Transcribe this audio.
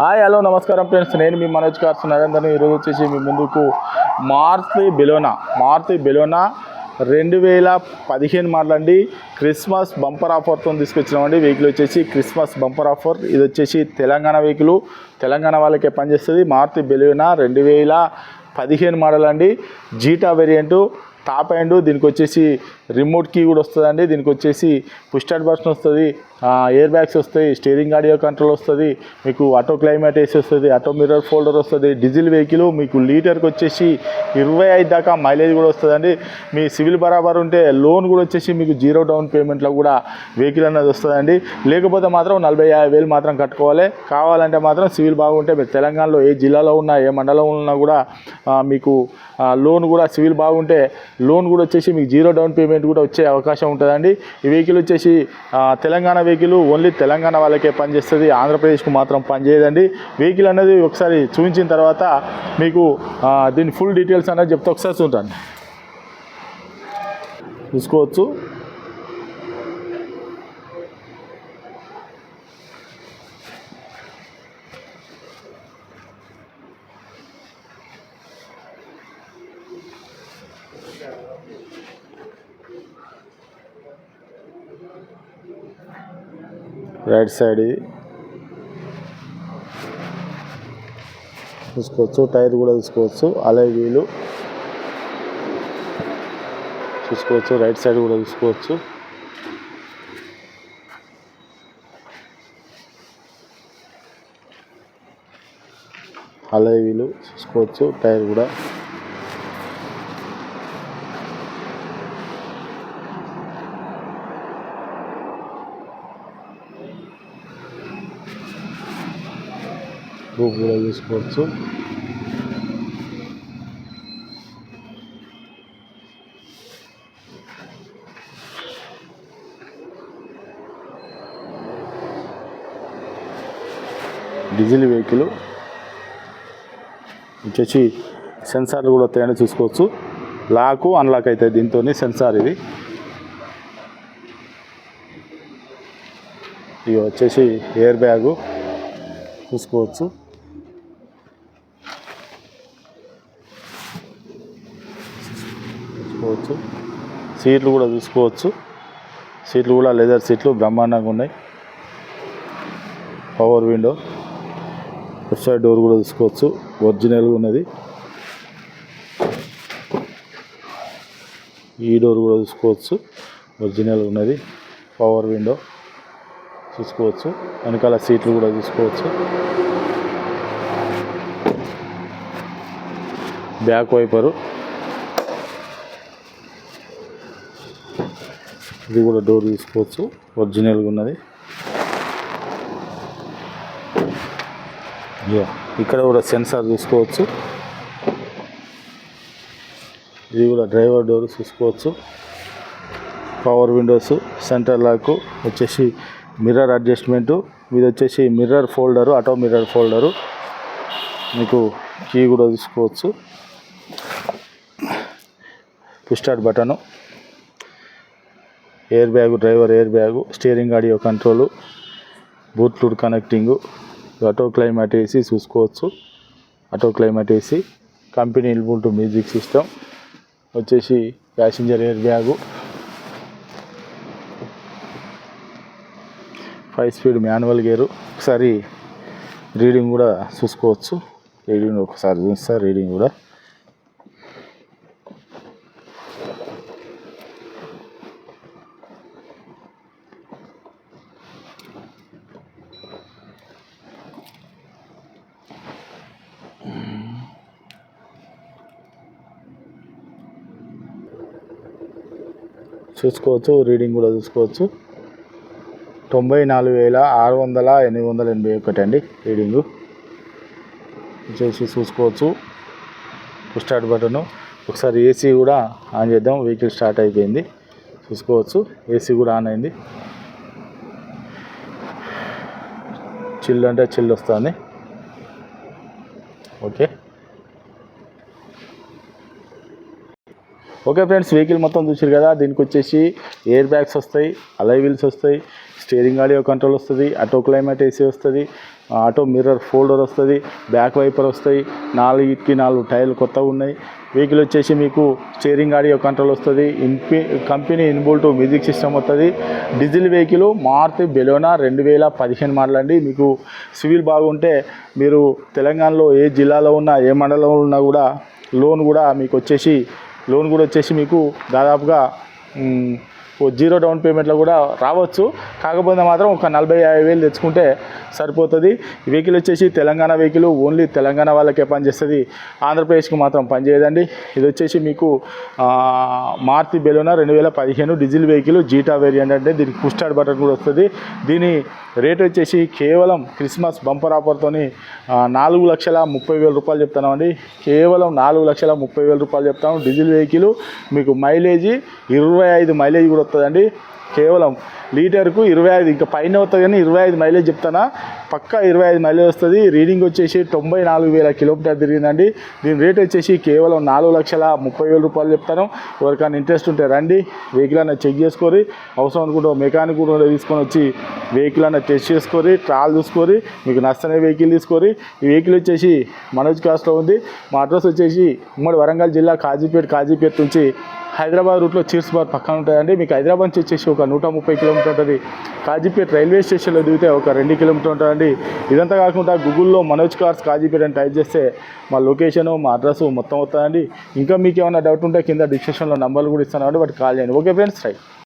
Hi hello నమస్కారం friends నేను మీ Manoj cars Narender ఈరోజు వచ్చేసి మీ ముందుకు మారుతి బెలోనా మారుతి బెలోనా రెండు వేల పదిహేను మాటలండి క్రిస్మస్ బంపర్ ఆఫర్తో తీసుకొచ్చినామండి. వెహికల్ వచ్చేసి క్రిస్మస్ బంపర్ ఆఫర్ ఇది వచ్చేసి తెలంగాణ వెహికల్ తెలంగాణ వాళ్ళకే పనిచేస్తుంది. మారుతి బెలోనా రెండు వేల పదిహేను మోడల్ అండి జీటా వేరియంటు టాప్ అండ్ దీనికి వచ్చేసి రిమోట్ కీ కూడా వస్తుందండి. దీనికి వచ్చేసి పుష్టాడ్ బటన్ వస్తుంది ఎయిర్ బ్యాగ్స్ వస్తాయి స్టీరింగ్ ఆడియో కంట్రోల్ వస్తుంది మీకు ఆటో క్లైమేట్ వేసి వస్తుంది ఆటో మిర్రర్ ఫోల్డర్ వస్తుంది డీజిల్ వెహికల్ మీకు లీటర్కి వచ్చేసి ఇరవై ఐదు దాకా మైలేజ్ కూడా వస్తుందండి. మీ సివిల్ బరాబర్ ఉంటే లోన్ కూడా వచ్చేసి మీకు జీరో డౌన్ పేమెంట్లో కూడా వెహికల్ అనేది వస్తుందండి. లేకపోతే మాత్రం నలభై యాభై వేలు మాత్రం కట్టుకోవాలి. కావాలంటే మాత్రం సివిల్ బాగుంటే మీరు తెలంగాణలో ఏ జిల్లాలో ఉన్నా ఏ మండలంలో ఉన్నా కూడా మీకు లోన్ కూడా సివిల్ బాగుంటే లోన్ కూడా వచ్చేసి మీకు జీరో డౌన్ పేమెంట్ కూడా వచ్చే అవకాశం ఉంటుందండి. ఈ వెహికల్ వచ్చేసి తెలంగాణ వెహికల్ ఓన్లీ తెలంగాణ వాళ్ళకే పనిచేస్తుంది. ఆంధ్రప్రదేశ్కు మాత్రం పనిచేయదండి. వెహికల్ అనేది ఒకసారి చూపించిన తర్వాత మీకు దీని ఫుల్ డీటెయిల్స్ అనేది చెప్తే. ఒకసారి చూడండి. చూసుకోవచ్చు. Right side. ఇది చూసుకోవచ్చు టైర్ కూడా చూసుకోవచ్చు అలై వీలు. చూసుకోవచ్చు రైట్ సైడ్ కూడా చూసుకోవచ్చు. అలై వీలు చూసుకోవచ్చు టైర్ కూడా. ఎక్కువ కూడా చూసుకోవచ్చు. Diesel vehicle. వచ్చేసి సెన్సార్లు కూడా వస్తాయని చూసుకోవచ్చు. లాకు అన్లాక్ అవుతాయి దీంతో సెన్సార్ ఇది. ఇవి వచ్చేసి ఎయిర్ బ్యాగు చూసుకోవచ్చు. చూసుకోవచ్చు సీట్లు కూడా చూసుకోవచ్చు. సీట్లు కూడా లెదర్ సీట్లు బ్రహ్మాండంగా ఉన్నాయి. Power window left side door కూడా చూసుకోవచ్చు. ఒరిజినల్గా ఉన్నది. ఈ డోర్ కూడా చూసుకోవచ్చు. ఒరిజినల్ ఉన్నది. పవర్ విండో చూసుకోవచ్చు. వెనకాల సీట్లు కూడా చూసుకోవచ్చు. బ్యాక్ వైపరు ఇది కూడా డోర్ తీసుకోవచ్చు. ఒరిజినల్గా ఉన్నది. ఇక్కడ కూడా సెన్సార్ చూసుకోవచ్చు ఇది కూడా డ్రైవర్ డోర్ చూసుకోవచ్చు పవర్ విండోస్ సెంటర్ లాక్ వచ్చేసి మిర్రర్ అడ్జస్ట్మెంటు ఇది వచ్చేసి mirror folder auto mirror folder మీకు కీ కూడా చూసుకోవచ్చు push start button air bag driver air bag steering audio control Bluetooth connecting auto climate AC చూసుకోవచ్చు. Auto climate AC company inbuilt music system వచ్చేసి passenger air bag five speed manual gear. ఒకసారి reading కూడా చూసుకోవచ్చు. Reading ఒకసారి చూస్తా reading కూడా. చూసుకోవచ్చు reading కూడా చూసుకోవచ్చు. తొంభై నాలుగు వేల ఆరు వందల ఎనిమిది వందల ఎనభై ఒకటి అండి రీడింగు. చేసి చూసుకోవచ్చు. Start button. ఒకసారి ఏసీ కూడా ఆన్ చేద్దాం వెహికల్ స్టార్ట్ అయిపోయింది. చూసుకోవచ్చు ఏసీ కూడా ఆన్ అయింది. చిల్ అంటే చిల్ వస్తుంది. ఓకే. ఓకే ఫ్రెండ్స్ వెహికల్ మొత్తం చూసారు కదా? దీనికి వచ్చేసి ఎయిర్ బ్యాగ్స్ వస్తాయి అలై వీల్స్ వస్తాయి స్టీరింగ్ ఆడియో కంట్రోల్ వస్తుంది ఆటో క్లైమేట్ ఏసీ వస్తుంది ఆటో మిర్రర్ ఫోల్డర్ వస్తుంది బ్యాక్ వైపర్ వస్తాయి నాలుగుకి నాలుగు టైర్లు కొత్తగా ఉన్నాయి. వెహికల్ వచ్చేసి మీకు స్టీరింగ్ ఆడియో కంట్రోల్ వస్తుంది ఇన్పి కంపెనీ ఇన్బుల్ట్ మ్యూజిక్ సిస్టమ్ వస్తుంది డీజిల్ వెహికల్ మారుతి బెలోనా రెండు వేల పదిహేను మాటలండి మీకు సివిల్ బాగుంటే మీరు తెలంగాణలో ఏ జిల్లాలో ఉన్నా ఏ మండలంలో ఉన్నా కూడా లోన్ కూడా మీకు వచ్చేసి లోన్ కూడా వచ్చేసి మీకు దాదాపుగా ఓ జీరో డౌన్ పేమెంట్లో కూడా రావచ్చు. కాకపోతే మాత్రం ఒక నలభై యాభై వేలు తెచ్చుకుంటే సరిపోతుంది. వెహికల్ వచ్చేసి తెలంగాణ వెహికల్ ఓన్లీ తెలంగాణ వాళ్ళకే పనిచేస్తుంది. ఆంధ్రప్రదేశ్కి మాత్రం పనిచేయదండి. ఇది వచ్చేసి మీకు మార్తి బెలోనా రెండు వేల పదిహేను డీజిల్ వెహికల్ జీటా వేరియంట్ అంటే దీనికి పుష్ బటన్ కూడా వస్తుంది. దీని రేట్ వచ్చేసి కేవలం క్రిస్మస్ బంపర్ ఆఫర్తోని నాలుగు లక్షల ముప్పై వేల రూపాయలు చెప్తామండి కేవలం నాలుగు లక్షల ముప్పై వేల రూపాయలు చెప్తాము డీజిల్ వెహికల్ మీకు మైలేజీ ఇరవై ఐదు మైలేజ్ కూడా వస్తుందండి. కేవలం లీటర్కు ఇరవై ఐదు ఇంకా పైన అవుతుంది కానీ ఇరవై ఐదు మైలేజ్ చెప్తానా? పక్కా ఇరవై ఐదు మైలేజ్ వస్తుంది. రీడింగ్ వచ్చేసి తొంభై నాలుగు వేల కిలోమీటర్ తిరిగిందండి. దీని రేట్ వచ్చేసి కేవలం నాలుగు లక్షల ముప్పై వేల రూపాయలు చెప్తాను. ఎవరికైనా ఇంట్రెస్ట్ ఉంటే రండి. వెహికల్ అన్న చెక్ చేసుకొని అవసరం అనుకుంటే మెకానిక్ కూడా తీసుకొని వచ్చి వెహికల్ అన్న టెస్ట్ చేసుకొని ట్రాల్ చూసుకొని మీకు నచ్చని వెహికల్ తీసుకొని ఈ వెహికల్ వచ్చేసి మనోజ్ కాస్ట్లో ఉంది. మా అడ్రస్ వచ్చేసి ఉమ్మడి వరంగల్ జిల్లా కాజీపేట కాజీపేట నుంచి హైదరాబాద్ రూట్లో చీర్స్బాద్ పక్కన ఉంటుందండి మీకు హైదరాబాద్ నుంచి వచ్చేసి ఒక నూట ముప్పై కిలోమీటర్ ఉంటుంది. కాజీపేట రైల్వే స్టేషన్లో దిగితే ఒక రెండు కిలోమీటర్ ఉంటుందండి ఇదంతా కాకుండా గూగుల్లో మనోజ్ కార్స్ కాజీపేట అని టైప్ చేస్తే మా లొకేషను మా అడ్రస్ మొత్తం వస్తుందండి ఇంకా మీకు ఏమైనా డౌట్ ఉంటే కింద డిస్క్రిప్షన్లో నంబర్లు కూడా ఇస్తాను కాబట్టి వాటికి కాల్ చేయండి. Okay friends right.